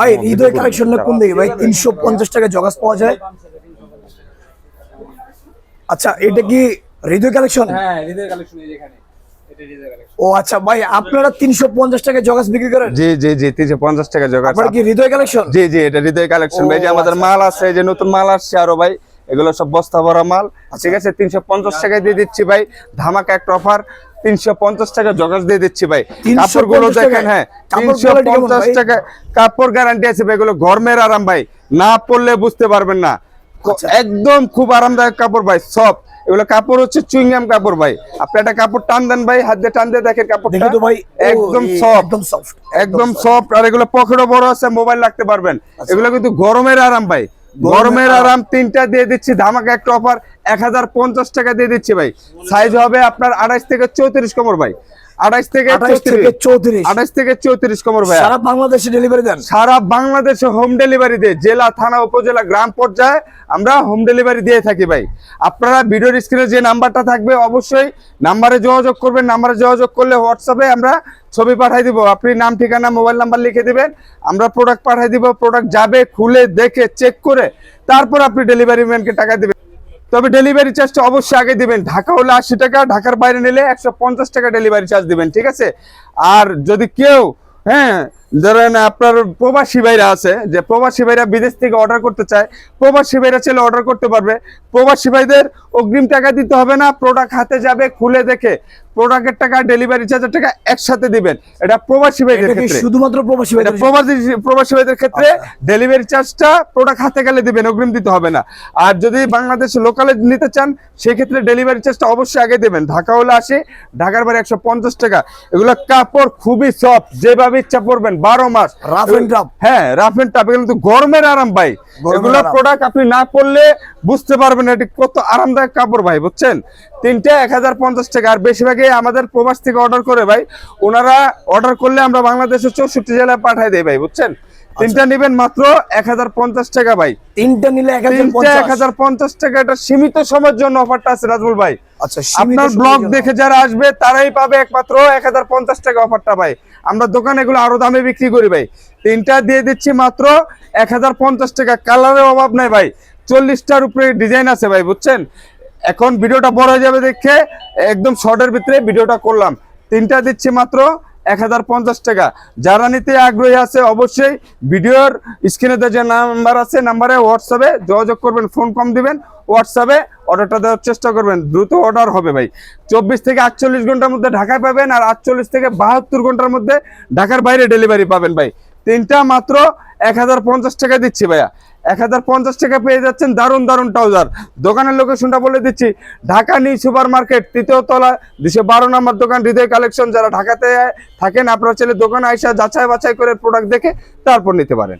ভাই হৃদয় কালেকশন কোন দিকে? ভাই তিনশো পঞ্চাশ টাকা জগাস পাওয়া যায়। আচ্ছা এটা কি হৃদয় কালেকশন হ্যাঁ হৃদয় কালেকশন এই যেখানে এটা হৃদয় কালেকশন ও আচ্ছা ভাই আপনারা তিনশো পঞ্চাশ টাকা জগাস বিক্রি করেন? জি জি জি তিনশো পঞ্চাশ টাকা জোগাড় আপনারা কি হৃদয় কালেকশন জি জি এটা হৃদয় কালেকশন ভাই যে আমাদের আচ্ছা। মাল আছে যে নতুন মাল আসছে আরও ভাই এগুলো সব বস্তা ভরা মাল। ঠিক আছে তিনশো পঞ্চাশ টাকায় দিয়ে দিচ্ছি ভাই। ধামাকা একটা অফার তিনশো পঞ্চাশ টাকা জগাস দিয়ে দিচ্ছি ভাই। 350 কাপড়গুলো দেখেন হ্যাঁ তিনশো পঞ্চাশ? টাকা কাপড় গ্যারান্টি আছে ভাই এগুলো গরমের আরাম ভাই। না পরলে বুঝতে পারবেন না। আচ্ছা। একদম খুব আরামদায়ক কাপড় ভাই সব। এগুলো কাপড় হচ্ছে চুইংগাম কাপড় ভাই। আপনি একটা কাপড় টান দেন ভাই হাত দিয়ে টান দিয়ে দেখেন কাপড়টা। তো ভাই একদম সফট একদম সফট একদম সফট আর এগুলো পকেটও বড় আছে মোবাইল রাখতে পারবেন। এগুলো কিন্তু গরমের আরাম ভাই। গরমের আরাম। তিনটা দিয়ে দিচ্ছি ধামাকা একটা অফার এক হাজার পঞ্চাশ টাকা দিয়ে দিচ্ছি ভাই। সাইজ হবে আপনার আড়াইশ থেকে চৌত্রিশ কমর ভাই। আঠাইশ থেকে আঠাইশ থেকে চৌত্রিশ। কমর ভাই। সারা বাংলাদেশে ডেলিভারি দেন। সারা বাংলাদেশে হোম ডেলিভারি দিয়ে জেলা থানা উপজেলা গ্রাম পর্যায়ে আমরা হোম ডেলিভারি দিয়ে থাকি ভাই। আপনারা ভিডিওর স্ক্রিনে যে নাম্বারটা থাকবে অবশ্যই নাম্বারে যোগাযোগ করবেন। নাম্বারে যোগাযোগ করলে হোয়াটসঅ্যাপে আমরা ছবি পাঠাই দিব। আপনি নাম ঠিকানা মোবাইল নাম্বার লিখে দিবেন। আমরা প্রোডাক্ট পাঠাই দিব। প্রোডাক্ট যাবে খুলে দেখে চেক করে তারপর আপনি ডেলিভারি ম্যানকে টাকা দিবেন। তবে ডেলিভারি চার্জটা অবশ্যই আগে দিবেন। ঢাকা হলে আশি টাকা, ঢাকার বাইরে নিলে একশো পঞ্চাশ টাকা ডেলিভারি চার্জ দিবেন, ঠিক আছে? আর যদি কেউ হ্যাঁ ধরেন আপনার প্রবাসী ভাইরা আছে, যে প্রবাসী ভাইরা বিদেশ থেকে অর্ডার করতে চায়, প্রবাসী ভাইরা ছেলে অর্ডার করতে পারবে। প্রবাসী ভাইদের অগ্রিম টাকা দিতে হবে না প্রোডাক্ট হাতে যাবে, খুলে দেখে। প্রোডাক্টের টাকা ডেলিভারি চার্জের টাকা একসাথে দিবেন। এটা প্রবাসী ভাইদের ক্ষেত্রে। শুধুমাত্র প্রবাসী ভাই প্রবাসী প্রবাসী ভাইদের ক্ষেত্রে ডেলিভারি চার্জটা প্রোডাক্ট হাতে গেলে দিবেন অগ্রিম দিতে হবে না। আর যদি বাংলাদেশ লোকালে নিতে চান সেক্ষেত্রে ডেলিভারি চার্জটা অবশ্যই আগে দেবেন। ঢাকা হলে আসে ঢাকার বাইরে একশো পঞ্চাশ টাকা। এগুলো কাপড় খুবই সফট যেভাবে ইচ্ছা পরবেন বারো মাস। Rough and tough। হ্যাঁ রাফ এন্ড টাফ এগুলো কিন্তু গরমের আরাম ভাই। এগুলো প্রোডাক্ট আপনি না পরলে বুঝতে পারবেন এটি কত আরামদায়ক কাপড় ভাই বুঝছেন? তিনটে এক হাজার পঞ্চাশ টাকা। আর বেশিরভাগই আমাদের প্রবাস থেকে অর্ডার করে ভাই। ওনারা অর্ডার করলে আমরা বাংলাদেশের চৌষট্টি জেলায় পাঠাই দেই ভাই বুঝছেন? তিনটা নিবেন মাত্র এক হাজার পঞ্চাশ টাকা ভাই। তিনটা নিলে এক হাজার তিনটা এক হাজার পঞ্চাশ টাকা এটা সীমিত সময়ের জন্য অফারটা আছে রাজবুল ভাই। আচ্ছা আপনার ব্লগ দেখে যারা আসবে তারাই পাবে একমাত্র এক হাজার পঞ্চাশ টাকা অফারটা ভাই। আমরা দোকানে এগুলো আরও দামে বিক্রি করি ভাই। তিনটা দিয়ে দিচ্ছি মাত্র এক হাজার পঞ্চাশ টাকা। কালারের অভাব নাই ভাই। চল্লিশটার উপরে ডিজাইন আছে ভাই বুঝছেন? এখন ভিডিওটা বড় হয়ে যাবে দেখে একদম শর্টের ভিতরে ভিডিওটা করলাম। তিনটা দিচ্ছি মাত্র এক হাজার পঞ্চাশ টাকা। যারা নিতে আগ্রহী আছে অবশ্যই ভিডিওর স্ক্রিনে যে নাম্বার আছে, নাম্বারে হোয়াটসঅ্যাপে যোগাযোগ করবেন, ফোন কম দিবেন হোয়াটসঅ্যাপে অর্ডারটা দেওয়ার চেষ্টা করবেন। দ্রুত অর্ডার হবে ভাই। চব্বিশ থেকে আটচল্লিশ ঘণ্টার মধ্যে ঢাকায় পাবেন আর আটচল্লিশ থেকে বাহাত্তর ঘণ্টার মধ্যে ঢাকার বাইরে ডেলিভারি পাবেন ভাই। তিনটা মাত্র এক হাজার পঞ্চাশ টাকা দিচ্ছি ভাইয়া। এক হাজার পঞ্চাশ টাকা পেয়ে যাচ্ছেন দারুণ দারুণ ট্রাউজার। দোকানের লোকেশনটা বলে দিচ্ছি, ঢাকা নিউ সুপার মার্কেট তৃতীয় তলা, দুশো বারো নম্বর দোকান, হৃদয় কালেকশন। যারা ঢাকাতে থাকেন, আপনার ছেলে দোকানে আইসা যাচাই বাছাই করে প্রোডাক্ট দেখে তারপর নিতে পারেন।